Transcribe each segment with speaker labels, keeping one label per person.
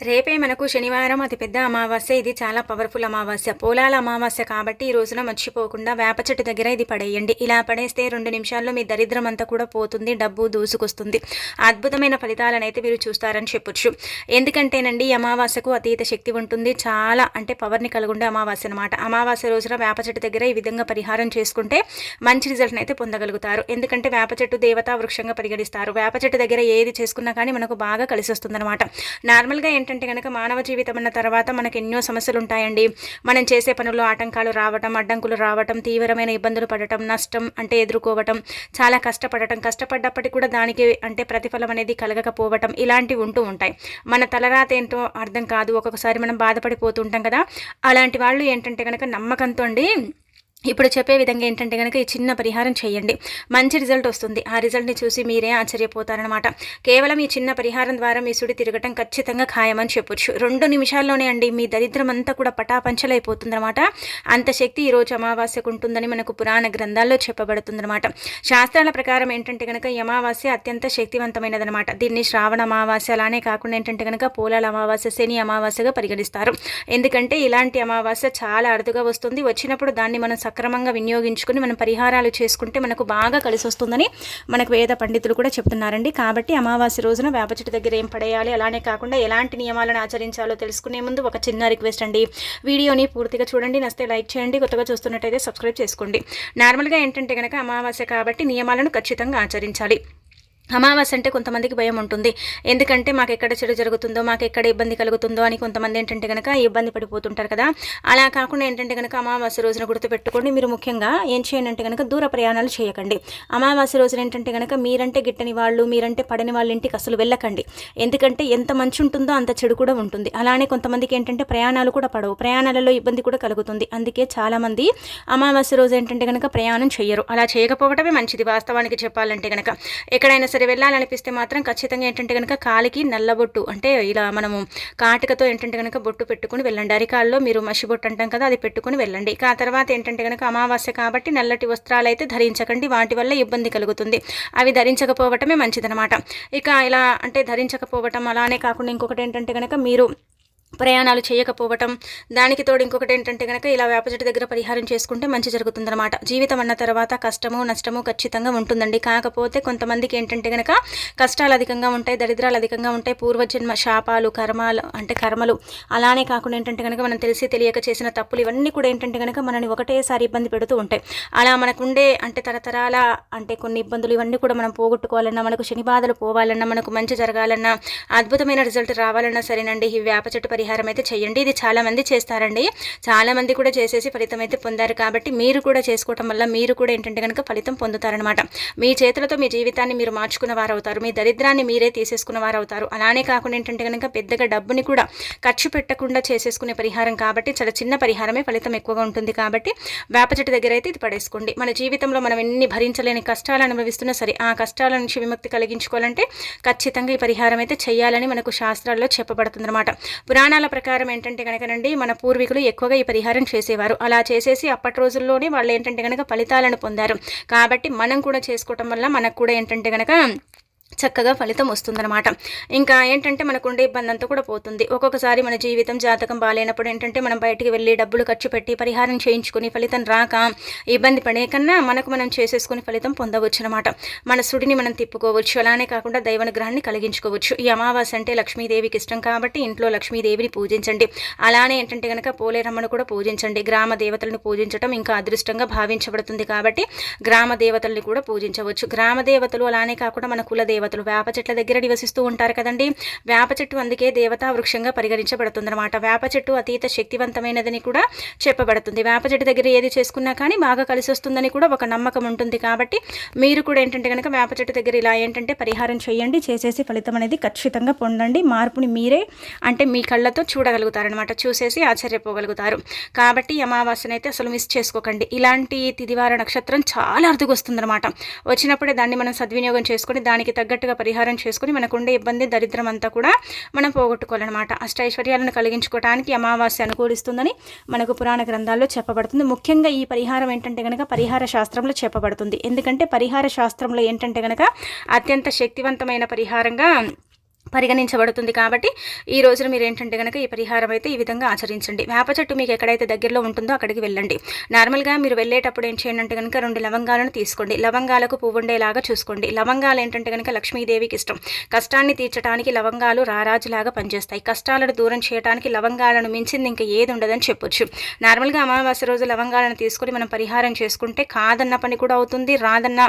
Speaker 1: రేపే మనకు శనివారం అతిపెద్ద అమావాస్య. ఇది చాలా పవర్ఫుల్ అమావాస్య. పోలాల అమావాస్య కాబట్టి ఈ రోజున మర్చిపోకుండా వేప చెట్టు దగ్గర ఇది పడేయండి. ఇలా పడేస్తే రెండు నిమిషాల్లో మీ దరిద్రం అంతా కూడా పోతుంది డబ్బు దూసుకొస్తుంది. అద్భుతమైన ఫలితాలనైతే మీరు చూస్తారని చెప్పొచ్చు. ఎందుకంటేనండి అమావాస్యకు అతీత శక్తి ఉంటుంది. చాలా అంటే పవర్ని కలుగుండే అమావాస్య అనమాట అమావాస్య రోజున వేప చెట్టు దగ్గర ఈ విధంగా పరిహారం చేసుకుంటే మంచి రిజల్ట్ని అయితే పొందగలుగుతారు. ఎందుకంటే వేప చెట్టు దేవతా వృక్షంగా పరిగణిస్తారు. వేప చెట్టు దగ్గర ఏది చేసుకున్నా కానీ మనకు బాగా కలిసి వస్తుంది అనమాట నార్మల్గా ఏంటంటే కనుక మానవ జీవితం అన్న తర్వాత మనకు ఎన్నో సమస్యలు ఉంటాయండి మనం చేసే పనుల్లో ఆటంకాలు రావటం అడ్డంకులు రావటం తీవ్రమైన ఇబ్బందులు పడటం నష్టం అంటే ఎదుర్కోవటం చాలా కష్టపడటం కష్టపడ్డప్పటికీ కూడా దానికి అంటే ప్రతిఫలం అనేది కలగకపోవటం ఇలాంటివి ఉంటూ ఉంటాయి. మన తలరాత ఏంటో అర్థం కాదు. ఒక్కొక్కసారి మనం బాధపడిపోతుంటాం కదా. అలాంటి వాళ్ళు ఏంటంటే కనుక నమ్మకంతో అండి ఇప్పుడు చెప్పే విధంగా ఏంటంటే కనుక ఈ చిన్న పరిహారం చేయండి. మంచి రిజల్ట్ వస్తుంది. ఆ రిజల్ట్ని చూసి మీరే ఆశ్చర్యపోతారనమాట కేవలం ఈ చిన్న పరిహారం ద్వారా మీ సుడి తిరగటం ఖచ్చితంగా ఖాయమని చెప్పొచ్చు. రెండు నిమిషాల్లోనే అండి మీ దరిద్రం అంతా కూడా పటాపంచలైపోతుందన్నమాట. అంత శక్తి ఈరోజు అమావాస్యకు ఉంటుందని మనకు పురాణ గ్రంథాల్లో చెప్పబడుతుందన్నమాట. శాస్త్రాల ప్రకారం ఏంటంటే కనుక ఈ అమావాస్య అత్యంత శక్తివంతమైనదనమాట దీన్ని శ్రావణ అమావాస్య అలానే కాకుండా ఏంటంటే కనుక పోలాల అమావాస్య శని అమావాస్యగా పరిగణిస్తారు. ఎందుకంటే ఇలాంటి అమావాస్య చాలా అరుదుగా వస్తుంది. వచ్చినప్పుడు దాన్ని మనం సక్రమంగా వినియోగించుకుని మనం పరిహారాలు చేసుకుంటే మనకు బాగా కలిసి వస్తుందని మనకు వేద పండితులు కూడా చెప్తున్నారండి. కాబట్టి అమావాస్య రోజున వేప చెట్టు దగ్గర ఏం పడేయాలి అలానే కాకుండా ఎలాంటి నియమాలను ఆచరించాలో తెలుసుకునే ముందు ఒక చిన్న రిక్వెస్ట్ అండి. వీడియోని పూర్తిగా చూడండి నస్తే లైక్ చేయండి కొత్తగా చూస్తున్నట్టయితే సబ్స్క్రైబ్ చేసుకోండి. నార్మల్గా ఏంటంటే కనుక అమావాస్య కాబట్టి నియమాలను ఖచ్చితంగా ఆచరించాలి. అమావాస్య అంటే కొంతమందికి భయం ఉంటుంది. ఎందుకంటే మాకు ఎక్కడ చెడు జరుగుతుందో మాకు ఎక్కడ ఇబ్బంది కలుగుతుందో అని కొంతమంది ఏంటంటే కనుక ఇబ్బంది పడిపోతుంటారు కదా. అలా కాకుండా ఏంటంటే కనుక అమావాస్య రోజున గుర్తుపెట్టుకోండి మీరు ముఖ్యంగా ఏం చేయండి అంటే కనుక దూర ప్రయాణాలు చేయకండి. అమావాస్య రోజున ఏంటంటే కనుక మీరంటే గిట్టని వాళ్ళు మీరంటే పడని వాళ్ళ ఇంటికి అసలు వెళ్ళకండి. ఎందుకంటే ఎంత మంచి ఉంటుందో అంత చెడు కూడా ఉంటుంది. అలానే కొంతమందికి ఏంటంటే ప్రయాణాలు కూడా పడవు. ప్రయాణాలలో ఇబ్బంది కూడా కలుగుతుంది. అందుకే చాలామంది అమావాస్య రోజు ఏంటంటే కనుక ప్రయాణం చేయరు అలా చేయకపోవడమే మంచిది వాస్తవానికి చెప్పాలంటే కనుక ఎక్కడైనా సరే వెళ్ళాలనిపిస్తే మాత్రం ఖచ్చితంగా ఏంటంటే కనుక కాలికి నల్లబొట్టు అంటే ఇలా మనము కాటికతో ఏంటంటే కనుక బొట్టు పెట్టుకుని వెళ్ళండి. అరికాల్లో మీరు మసి బొట్టు అంటాం కదా అది పెట్టుకుని వెళ్ళండి. ఇక ఆ తర్వాత ఏంటంటే కనుక అమావాస్య కాబట్టి నల్లటి వస్త్రాలు అయితే ధరించకండి. వాటి వల్ల ఇబ్బంది కలుగుతుంది. అవి ధరించకపోవటమే మంచిదనమాట. ఇక ఇలా అంటే ధరించకపోవటం అలానే కాకుండా ఇంకొకటి ఏంటంటే కనుక మీరు ప్రయాణాలు చేయకపోవటం దానికి తోడు ఇంకొకటి ఏంటంటే కనుక ఇలా వేప చెట్టు దగ్గర పరిహారం చేసుకుంటే మంచి జరుగుతుందన్నమాట. జీవితం అన్న తర్వాత కష్టము నష్టము ఖచ్చితంగా ఉంటుందండి. కాకపోతే కొంతమందికి ఏంటంటే కనుక కష్టాలు అధికంగా ఉంటాయి దరిద్రాలు అధికంగా ఉంటాయి పూర్వజన్మ శాపాలు కర్మాలు అంటే కర్మలు అలానే కాకుండా ఏంటంటే కనుక మనం తెలిసి తెలియక చేసిన తప్పులు ఇవన్నీ కూడా ఏంటంటే కనుక మనని ఒకటేసారి ఇబ్బంది పెడుతూ ఉంటాయి. అలా మనకుండే అంటే తరతరాల అంటే కొన్ని ఇబ్బందులు ఇవన్నీ కూడా మనం పోగొట్టుకోవాలన్నా మనకు శని బాధలు పోవాలన్నా మనకు మంచి జరగాలన్నా అద్భుతమైన రిజల్ట్ రావాలన్నా సరేనండి. ఈ వేప చెట్టు పరిహారం అయితే చేయండి. ఇది చాలామంది చేస్తారండి. చాలామంది కూడా చేసేసి ఫలితం అయితే పొందారు కాబట్టి మీరు కూడా చేసుకోవటం వల్ల మీరు కూడా ఏంటంటే కనుక ఫలితం పొందుతారనమాట మీ చేతులతో మీ జీవితాన్ని మీరు మార్చుకున్న వారు అవుతారు మీ దరిద్రాన్ని మీరే తీసేసుకున్న వారు అవుతారు అలానే కాకుండా ఏంటంటే కనుక పెద్దగా డబ్బుని కూడా ఖర్చు పెట్టకుండా చేసేసుకునే పరిహారం కాబట్టి చాలా చిన్న పరిహారమే ఫలితం ఎక్కువగా ఉంటుంది కాబట్టి వేప చెట్టు దగ్గర అయితే ఇది పడేసుకోండి. మన జీవితంలో మనం ఎన్ని భరించలేని కష్టాలు అనుభవిస్తున్నా సరే ఆ కష్టాల నుంచి విముక్తి కలిగించుకోవాలంటే ఖచ్చితంగా ఈ పరిహారం అయితే చేయాలని మనకు శాస్త్రాల్లో చెప్పబడుతుందన్నమాట. పురాణాల ప్రకారం ఏంటంటే కనుకనండి మన పూర్వీకులు ఎక్కువగా ఈ పరిహారం చేసేవారు. అలా చేసేసి అప్పటి రోజుల్లోనే వాళ్ళు ఏంటంటే కనుక ఫలితాలను పొందారు. కాబట్టి మనం కూడా చేసుకోవటం వల్ల మనకు కూడా ఏంటంటే కనుక చక్కగా ఫలితం వస్తుందన్నమాట. ఇంకా ఏంటంటే మనకు ఉండే ఇబ్బంది అంతా కూడా పోతుంది. ఒక్కొక్కసారి మన జీవితం జాతకం బాగాలేనప్పుడు ఏంటంటే మనం బయటికి వెళ్ళి డబ్బులు ఖర్చు పెట్టి పరిహారం చేయించుకుని ఫలితం రాక ఇబ్బంది పడే కన్నా మనకు మనం చేసేసుకుని ఫలితం పొందవచ్చు అనమాట మన సుడిని మనం తిప్పుకోవచ్చు. అలానే కాకుండా దైవనుగ్రహాన్ని కలిగించుకోవచ్చు. ఈ అమావాస్య అంటే లక్ష్మీదేవికి ఇష్టం కాబట్టి ఇంట్లో లక్ష్మీదేవిని పూజించండి. అలానే ఏంటంటే కనుక పోలేరమ్మను కూడా పూజించండి. గ్రామ దేవతలను పూజించడం ఇంకా అదృష్టంగా భావించబడుతుంది కాబట్టి గ్రామ దేవతల్ని కూడా పూజించవచ్చు. గ్రామ దేవతలు అలానే కాకుండా మన కులదేవ దేవతలు వేప చెట్ల దగ్గర నివసిస్తూ ఉంటారు కదండి. వేప చెట్టు అందుకే దేవతా వృక్షంగా పరిగణించబడుతుంది అనమాట వేప చెట్టు అతీత శక్తివంతమైనదని కూడా చెప్పబడుతుంది. వేప చెట్టు దగ్గర ఏది చేసుకున్నా కానీ బాగా కలిసి వస్తుందని కూడా ఒక నమ్మకం ఉంటుంది కాబట్టి మీరు కూడా ఏంటంటే కనుక వేప చెట్టు దగ్గర ఇలా ఏంటంటే పరిహారం చేయండి చేసేసి ఫలితం అనేది ఖచ్చితంగా పొందండి. మార్పుని మీరే అంటే మీ కళ్ళతో చూడగలుగుతారనమాట చూసేసి ఆశ్చర్యపోగలుగుతారు. కాబట్టి అమావాస్యను అయితే అసలు మిస్ చేసుకోకండి. ఇలాంటి తిదివార నక్షత్రం చాలా అరుదుగా వస్తుందన్నమాట. వచ్చినప్పుడే దాన్ని మనం సద్వినియోగం చేసుకొని దానికి తగ్గట్టుగా పరిహారం చేసుకుని మనకుండే ఇబ్బంది దరిద్రం అంతా కూడా మనం పోగొట్టుకోవాలన్నమాట. అష్టైశ్వర్యాలను కలిగించుకోవడానికి అమావాస్య అనుకూలిస్తుందని మనకు పురాణ గ్రంథాల్లో చెప్పబడుతుంది. ముఖ్యంగా ఈ పరిహారం ఏంటంటే కనుక పరిహార శాస్త్రంలో చెప్పబడుతుంది. ఎందుకంటే పరిహార శాస్త్రంలో ఏంటంటే కనుక అత్యంత శక్తివంతమైన పరిహారంగా పరిగణించబడుతుంది కాబట్టి ఈ రోజున మీరు ఏంటంటే కనుక ఈ పరిహారం అయితే ఈ విధంగా ఆచరించండి. వేప చెట్టు మీకు ఎక్కడైతే దగ్గరలో ఉంటుందో అక్కడికి వెళ్ళండి. నార్మల్గా మీరు వెళ్ళేటప్పుడు ఏం చేయండి అంటే కనుక రెండు లవంగాలను తీసుకోండి. లవంగాలకు పువ్వు ఉండేలాగా చూసుకోండి. లవంగాలు ఏంటంటే కనుక లక్ష్మీదేవికి ఇష్టం. కష్టాన్ని తీర్చడానికి లవంగాలు రారాజులాగా పనిచేస్తాయి. కష్టాలను దూరం చేయడానికి లవంగాలను మించింది ఇంకా ఏది ఉండదని చెప్పొచ్చు. నార్మల్గా అమావాస్య రోజు లవంగాలను తీసుకొని మనం పరిహారం చేసుకుంటే కాదన్న పని కూడా అవుతుంది రాదన్న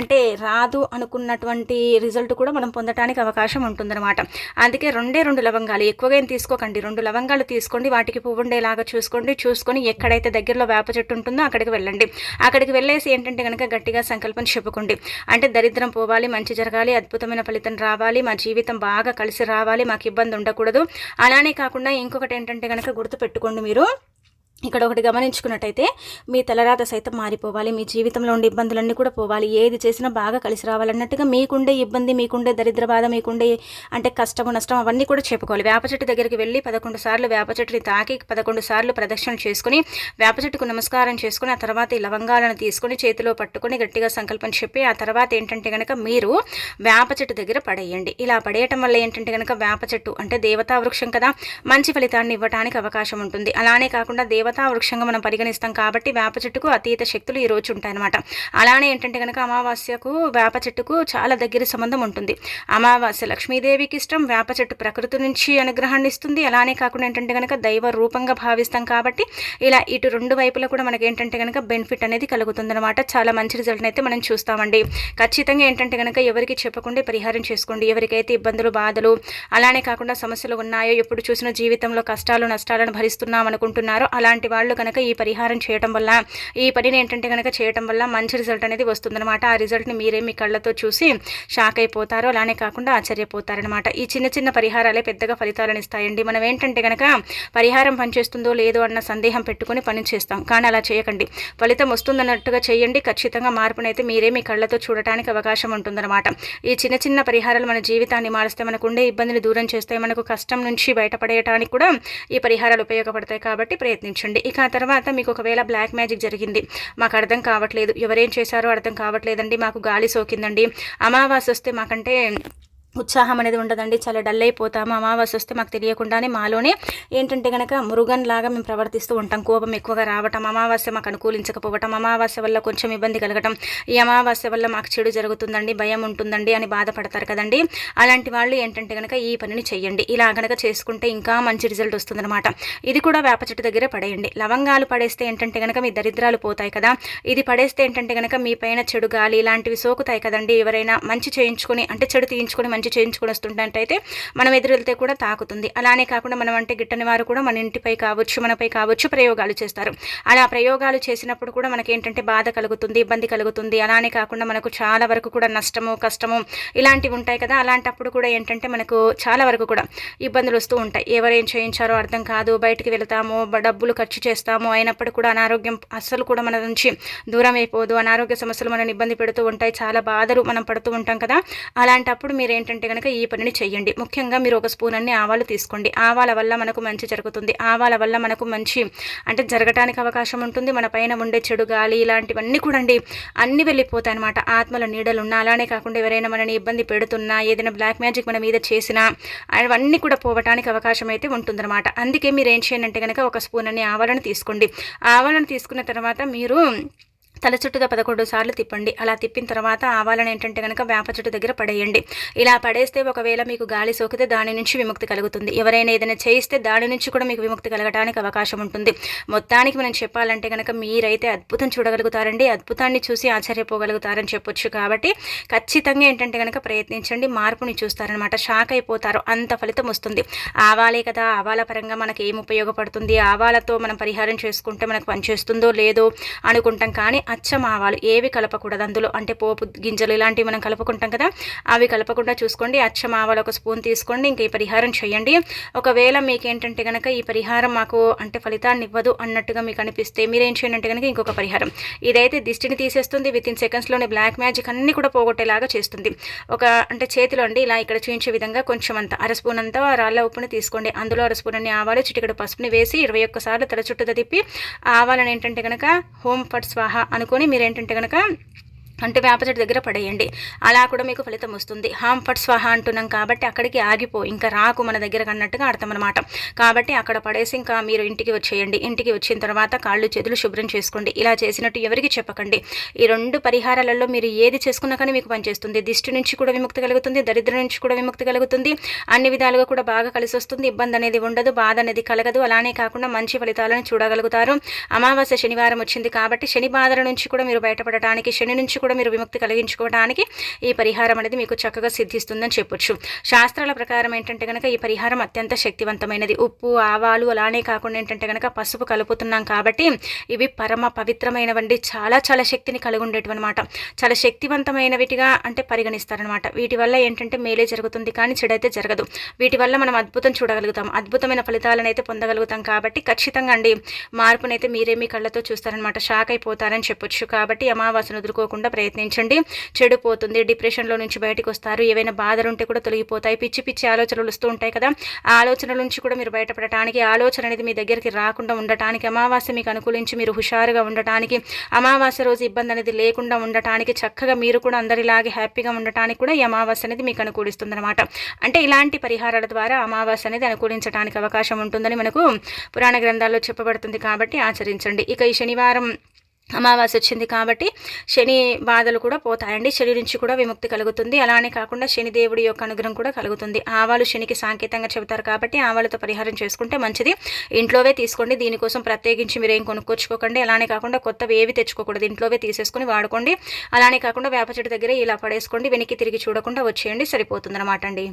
Speaker 1: అంటే రాదు అనుకున్నటువంటి రిజల్ట్ కూడా మనం పొందడానికి అవకాశం ఉంటుంది అనమాట అందుకే రెండే రెండు లవంగాలు. ఎక్కువగా ఏం తీసుకోకండి. రెండు లవంగాలు తీసుకోండి. వాటికి పువ్వు ఉండేలాగా చూసుకోండి. చూసుకొని ఎక్కడైతే దగ్గరలో వేప చెట్టు ఉంటుందో అక్కడికి వెళ్ళండి. అక్కడికి వెళ్ళేసి ఏంటంటే కనుక గట్టిగా సంకల్పం చెప్పుకోండి. అంటే దరిద్రం పోవాలి మంచి జరగాలి అద్భుతమైన ఫలితం రావాలి మా జీవితం బాగా కలిసి రావాలి మాకు ఇబ్బంది ఉండకూడదు. అలానే కాకుండా ఇంకొకటి ఏంటంటే కనుక గుర్తు పెట్టుకోండి మీరు. ఇక్కడ ఒకటి గమనించుకున్నట్టయితే మీ తలరాత సైతం మారిపోవాలి మీ జీవితంలో ఉండే ఇబ్బందులన్నీ కూడా పోవాలి. ఏది చేసినా బాగా కలిసి రావాలన్నట్టుగా మీకుండే ఇబ్బంది మీకుండే దరిద్ర బాధ మీకుండే అంటే కష్టము నష్టం అవన్నీ కూడా చెప్పుకోవాలి. వేప చెట్టు దగ్గరికి వెళ్ళి పదకొండు సార్లు వేప చెట్టుని తాకి పదకొండు సార్లు ప్రదక్షిణ చేసుకుని వేప చెట్టుకు నమస్కారం చేసుకుని ఆ తర్వాత ఈ లవంగాలను తీసుకుని చేతిలో పట్టుకుని గట్టిగా సంకల్పం చెప్పి ఆ తర్వాత ఏంటంటే కనుక మీరు వేప చెట్టు దగ్గర పడేయండి. ఇలా పడేయటం వల్ల ఏంటంటే కనుక వేప చెట్టు అంటే దేవతా వృక్షం కదా మంచి ఫలితాన్ని ఇవ్వడానికి అవకాశం ఉంటుంది. అలానే కాకుండా దేవ దేవతా వృక్షంగా మనం పరిగణిస్తాం కాబట్టి వేప చెట్టుకు అతీత శక్తులు ఈ రోజు ఉంటాయన్నమాట. అలానే ఏంటంటే కనుక అమావాస్యకు వేప చెట్టుకు చాలా దగ్గర సంబంధం ఉంటుంది. అమావాస్య లక్ష్మీదేవికి ఇష్టం వేప చెట్టు ప్రకృతి నుంచి అనుగ్రహాన్ని ఇస్తుంది. అలానే కాకుండా ఏంటంటే కనుక దైవ రూపంగా భావిస్తాం కాబట్టి ఇలా ఇటు రెండు వైపులా కూడా మనకి ఏంటంటే కనుక బెనిఫిట్ అనేది కలుగుతుందనమాట చాలా మంచి రిజల్ట్ అయితే మనం చూస్తామండి. ఖచ్చితంగా ఏంటంటే కనుక ఎవరికి చెప్పకుండా పరిహారం చేసుకోండి. ఎవరికైతే ఇబ్బందులు బాధలు అలానే కాకుండా సమస్యలు ఉన్నాయో ఎప్పుడు చూసిన జీవితంలో కష్టాలు నష్టాలను భరిస్తున్నాం అనుకుంటున్నారో అలాంటి అలాంటి వాళ్ళు కనుక ఈ పరిహారం చేయటం వల్ల ఈ పనిని ఏంటంటే కనుక చేయటం వల్ల మంచి రిజల్ట్ అనేది వస్తుందన్నమాట. ఆ రిజల్ట్ని మీరే మీ కళ్ళతో చూసి షాక్ అయిపోతారు. అలానే కాకుండా ఆశ్చర్యపోతారనమాట ఈ చిన్న చిన్న పరిహారాలే పెద్దగా ఫలితాలను ఇస్తాయండి. మనం ఏంటంటే కనుక పరిహారం పనిచేస్తుందో లేదో అన్న సందేహం పెట్టుకుని పని చేస్తాం. కానీ అలా చేయకండి. ఫలితం వస్తుందన్నట్టుగా చేయండి. ఖచ్చితంగా మార్పునైతే మీరే మీ కళ్ళతో చూడటానికి అవకాశం ఉంటుందన్నమాట. ఈ చిన్న చిన్న పరిహారాలు మన జీవితాన్ని మారుస్తే మనకు ఉండే ఇబ్బందిని దూరం చేస్తే మనకు కష్టం నుంచి బయటపడేయడానికి కూడా ఈ పరిహారాలు ఉపయోగపడతాయి. కాబట్టి ప్రయత్నించండి. చేసుకోండి ఇక ఆ తర్వాత మీకు ఒకవేళ బ్లాక్ మ్యాజిక్ జరిగింది మాకు అర్థం కావట్లేదు. ఎవరేం చేశారో అర్థం కావట్లేదండి. మాకు గాలి సోకిందండి. అమావాస్య వస్తే మాకంటే ఉత్సాహం అనేది ఉండదండి. చాలా డల్ అయిపోతాము. అమావాస్య వస్తే మాకు తెలియకుండానే మాలోనే ఏంటంటే కనుక మురుగన్ లాగా మేము ప్రవర్తిస్తూ ఉంటాం. కోపం ఎక్కువగా రావటం అమావాస్య మాకు అనుకూలించకపోవటం అమావాస్య వల్ల కొంచెం ఇబ్బంది కలగటం ఈ అమావాస్య వల్ల మాకు చెడు జరుగుతుందండి భయం ఉంటుందండి అని బాధపడతారు కదండి. అలాంటి వాళ్ళు ఏంటంటే కనుక ఈ పనిని చేయండి ఇలా కనుక చేసుకుంటే ఇంకా మంచి రిజల్ట్ వస్తుందన్నమాట. ఇది కూడా వేప చెట్టు దగ్గర పడేయండి. లవంగాలు పడేస్తే ఏంటంటే కనుక మీ దరిద్రాలు పోతాయి కదా. ఇది పడేస్తే ఏంటంటే కనుక మీ పైన చెడు గాలి ఇలాంటివి సోకుతాయి కదండి. ఎవరైనా మంచి చేయించుకొని అంటే చెడు తీయించుకొని మంచి చేయించుకొని వస్తుంటే మనం ఎదురెళ్తే కూడా తాకుతుంది. అలానే కాకుండా మనం అంటే గిట్టని వారు కూడా మన ఇంటిపై కావచ్చు మనపై కావచ్చు ప్రయోగాలు చేస్తారు. అలా ప్రయోగాలు చేసినప్పుడు కూడా మనకి ఏంటంటే బాధ కలుగుతుంది ఇబ్బంది కలుగుతుంది. అలానే కాకుండా మనకు చాలా వరకు కూడా నష్టము కష్టము ఇలాంటివి ఉంటాయి కదా. అలాంటప్పుడు కూడా ఏంటంటే మనకు చాలా వరకు కూడా ఇబ్బందులు వస్తూ ఉంటాయి. ఎవరేం చేయించారో అర్థం కాదు. బయటికి వెళ్తాము డబ్బులు ఖర్చు చేస్తాము. అయినప్పుడు కూడా అనారోగ్యం అస్సలు కూడా మన నుంచి దూరం అయిపోదు. అనారోగ్య సమస్యలు మనల్ని ఇబ్బంది పెడుతూ ఉంటాయి. చాలా బాధలు మనం పడుతూ ఉంటాం కదా. అలాంటప్పుడు మీరు ఏంటంటే కనుక ఈ పనిని చేయండి ముఖ్యంగా మీరు ఒక స్పూన్ అన్ని ఆవాలు తీసుకోండి. ఆవాల వల్ల మనకు మంచి జరుగుతుంది. ఆవాల వల్ల మనకు మంచి అంటే జరగటానికి అవకాశం ఉంటుంది. మన పైన ఉండే చెడు గాలి ఇలాంటివన్నీ కూడా అండి అన్నీ వెళ్ళిపోతాయి అనమాట ఆత్మల నీడలు ఉన్నా అలానే కాకుండా ఎవరైనా మనని ఇబ్బంది పెడుతున్నా ఏదైనా బ్లాక్ మ్యాజిక్ మన మీద చేసినా అవన్నీ కూడా పోవటానికి అవకాశం అయితే ఉంటుందన్నమాట. అందుకే మీరు ఏం చేయండి అంటే కనుక ఒక స్పూన్ అన్ని ఆవాలను తీసుకోండి. ఆవాలను తీసుకున్న తర్వాత మీరు తల చుట్టూతో పదకొండు సార్లు తిప్పండి. అలా తిప్పిన తర్వాత ఆవాలని ఏంటంటే కనుక వేప చెట్టు దగ్గర పడేయండి. ఇలా పడేస్తే ఒకవేళ మీకు గాలి సోకితే దాని నుంచి విముక్తి కలుగుతుంది. ఎవరైనా ఏదైనా చేయిస్తే దాని నుంచి కూడా మీకు విముక్తి కలగడానికి అవకాశం ఉంటుంది. మొత్తానికి మనం చెప్పాలంటే కనుక మీరైతే అద్భుతం చూడగలుగుతారండి. అద్భుతాన్ని చూసి ఆశ్చర్యపోగలుగుతారని చెప్పొచ్చు కాబట్టి ఖచ్చితంగా ఏంటంటే కనుక ప్రయత్నించండి. మార్పుని చూస్తారనమాట. షాక్ అయిపోతారు. అంత ఫలితం వస్తుంది. ఆవాలే కదా. ఆవాల పరంగా మనకి ఏం ఉపయోగపడుతుంది? ఆవాలతో మనం పరిహారం చేసుకుంటే మనకు పనిచేస్తుందో లేదో అనుకుంటాం. కానీ అచ్చం ఆవాలు ఏవి కలపకూడదు. అందులో అంటే పోపు గింజలు ఇలాంటివి మనం కలుపుకుంటాం కదా అవి కలపకుండా చూసుకోండి. అచ్చం ఆవాలు ఒక స్పూన్ తీసుకోండి. ఇంకా ఈ పరిహారం చేయండి. ఒకవేళ మీకు ఏంటంటే కనుక ఈ పరిహారం మాకు అంటే ఫలితాన్ని ఇవ్వదు అన్నట్టుగా మీకు అనిపిస్తే మీరేం చేయండి అంటే కనుక ఇంకొక పరిహారం. ఇదైతే దిష్టిని తీసేస్తుంది. విత్ ఇన్ సెకండ్స్లోనే బ్లాక్ మ్యాజిక్ అన్నీ కూడా పోగొట్టేలాగా చేస్తుంది. ఒక అంటే చేతిలో అండి ఇలా ఇక్కడ చూపించే విధంగా కొంచెం అంత అర స్పూన్ అంతా రాళ్ళ ఉప్పుని తీసుకోండి. అందులో అర స్పూన్ అన్ని ఆవాలు చిటికడ పసుపుని వేసి ఇరవై ఒక్కసార్లు తల చుట్టూ తిప్పి ఆవాలని ఏంటంటే కనుక హోమ్ ఫట్ స్వాహ అనుకొని మీరు ఏంటంటే కనుక అంటే వేప చెట్టు దగ్గర పడేయండి. అలా కూడా మీకు ఫలితం వస్తుంది. హామ్ ఫట్ స్వాహ అంటున్నాం కాబట్టి అక్కడికి ఆగిపో ఇంకా రాకు మన దగ్గరకు అన్నట్టుగా అర్థం అనమాట కాబట్టి అక్కడ పడేసి ఇంకా మీరు ఇంటికి వచ్చేయండి. ఇంటికి వచ్చిన తర్వాత కాళ్ళు చేతులు శుభ్రం చేసుకోండి. ఇలా చేసినట్టు ఎవరికి చెప్పకండి. ఈ రెండు పరిహారాలలో మీరు ఏది చేసుకున్నా కానీ మీకు పనిచేస్తుంది. దిష్టి నుంచి కూడా విముక్తి కలుగుతుంది. దరిద్రం నుంచి కూడా విముక్తి కలుగుతుంది. అన్ని విధాలుగా కూడా బాగా కలిసి వస్తుంది. ఇబ్బంది అనేది ఉండదు బాధ అనేది కలగదు. అలానే కాకుండా మంచి ఫలితాలను చూడగలుగుతారు. అమావాస్య శనివారం వచ్చింది కాబట్టి శని బాధల నుంచి కూడా మీరు బయటపడటానికి శని నుంచి కూడా మీరు విముక్తి కలిగించుకోవడానికి ఈ పరిహారం అనేది మీకు చక్కగా సిద్ధిస్తుందని చెప్పొచ్చు. శాస్త్రాల ప్రకారం ఏంటంటే కనుక ఈ పరిహారం అత్యంత శక్తివంతమైనది. ఉప్పు ఆవాలు అలానే కాకుండా ఏంటంటే కనుక పసుపు కలుపుతున్నాం కాబట్టి ఇవి పరమ పవిత్రమైనవండి. చాలా చాలా శక్తిని కలిగి ఉండేటివన్నమాట చాలా శక్తివంతమైనవిటిగా అంటే పరిగణిస్తారనమాట వీటి వల్ల ఏంటంటే మేలే జరుగుతుంది కానీ చెడైతే జరగదు. వీటి వల్ల మనం అద్భుతం చూడగలుగుతాం. అద్భుతమైన ఫలితాలను అయితే పొందగలుగుతాం కాబట్టి ఖచ్చితంగా అండి మార్పునైతే మీరే మీ కళ్ళతో చూస్తారనమాట షాక్ అయిపోతారని చెప్పొచ్చు కాబట్టి అమావాసను ఎదుర్కోకుండా ప్రయత్నించండి. చెడిపోతుంది. డిప్రెషన్లో నుంచి బయటకు వస్తారు. ఏవైనా బాధలు ఉంటే కూడా తొలగిపోతాయి. పిచ్చి పిచ్చి ఆలోచనలు వస్తూ ఉంటాయి కదా. ఆ ఆలోచనల నుంచి కూడా మీరు బయటపడటానికి ఆలోచన అనేది మీ దగ్గరికి రాకుండా ఉండటానికి అమావాస్య మీకు అనుకూలించి మీరు హుషారుగా ఉండటానికి అమావాస్య రోజు ఇబ్బంది అనేది లేకుండా ఉండటానికి చక్కగా మీరు కూడా అందరిలాగే హ్యాపీగా ఉండటానికి కూడా ఈ అమావాస్య అనేది మీకు అనుకూలిస్తుంది అనమాట అంటే ఇలాంటి పరిహారాల ద్వారా అమావాస్య అనేది అనుకూలించడానికి అవకాశం ఉంటుందని మనకు పురాణ గ్రంథాల్లో చెప్పబడుతుంది కాబట్టి ఆచరించండి. ఇక ఈ శనివారం అమావాస్య వచ్చింది కాబట్టి శని బాధలు కూడా పోతాయండి. శని నుంచి కూడా విముక్తి కలుగుతుంది. అలానే కాకుండా శని దేవుడి యొక్క అనుగ్రహం కూడా కలుగుతుంది. ఆవాలు శనికి సాంకేతంగా చెబుతారు కాబట్టి ఆవాలతో పరిహారం చేసుకుంటే మంచిది. ఇంట్లోవే తీసుకోండి. దీనికోసం ప్రత్యేకించి మీరు ఏం కొనుక్కొచ్చుకోకండి. అలానే కాకుండా కొత్తవి ఏవి తెచ్చుకోకూడదు. ఇంట్లోవే తీసేసుకుని వాడుకోండి. అలానే కాకుండా వేప చెట్టు దగ్గర ఇలా పడేసుకోండి. వెనక్కి తిరిగి చూడకుండా వచ్చేయండి. సరిపోతుందన్నమాట అండి.